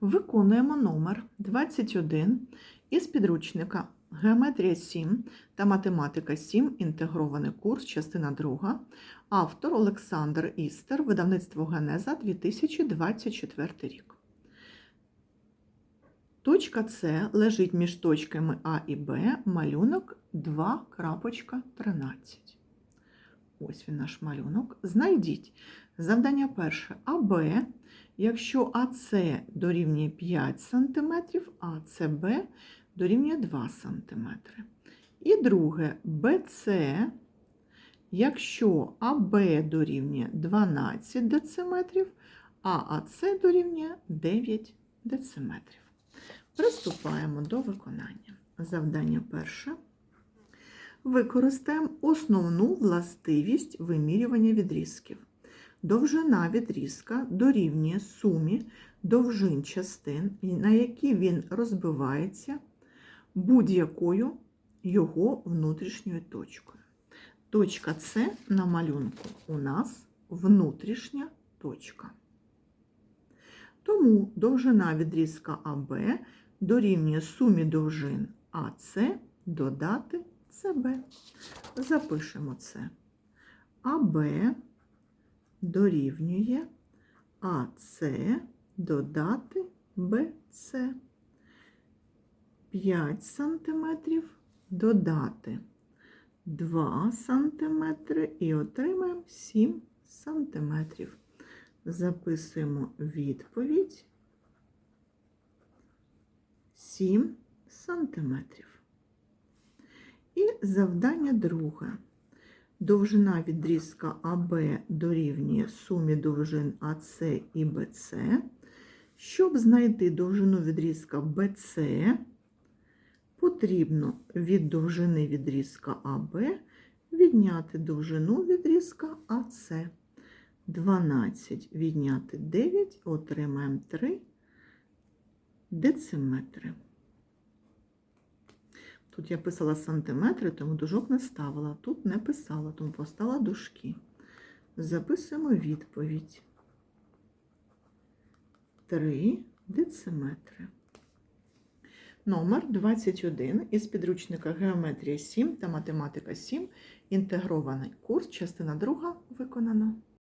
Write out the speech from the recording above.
Виконуємо номер 21 із підручника Геометрія 7 та математика 7. Інтегрований курс, частина 2. Автор Олександр Істер, видавництво Генеза 2024 рік. Точка С лежить між точками А і Б, малюнок 2.13. Ось він наш малюнок. Знайдіть завдання перше АБ, якщо АС дорівнює 5 см, а СБ дорівнює 2 см. І друге БЦ, якщо АБ дорівнює 12 дециметрів, а АС дорівнює 9 дециметрів. Приступаємо до виконання. Завдання перше. Використаємо основну властивість вимірювання відрізків. Довжина відрізка дорівнює сумі довжин частин, на які він розбивається будь-якою його внутрішньою точкою. Точка С на малюнку у нас внутрішня точка. Тому довжина відрізка АБ дорівнює сумі довжин АС додати СБ. Запишемо це. АБ дорівнює АС додати БС. 5 см додати 2 см і отримаємо 7 см. Записуємо відповідь 7 сантиметрів. Завдання друге. Довжина відрізка АБ дорівнює сумі довжин АС і БЦ. Щоб знайти довжину відрізка БЦ, потрібно від довжини відрізка АБ відняти довжину відрізка АС. 12 відняти 9, отримаємо 3 дециметри. Тут я писала сантиметри, тому дужок не ставила. Тут не писала, тому поставила дужки. Записуємо відповідь. 3 дециметри. Номер 21 із підручника Геометрія 7 та математика 7. Інтегрований курс, частина 2 виконана.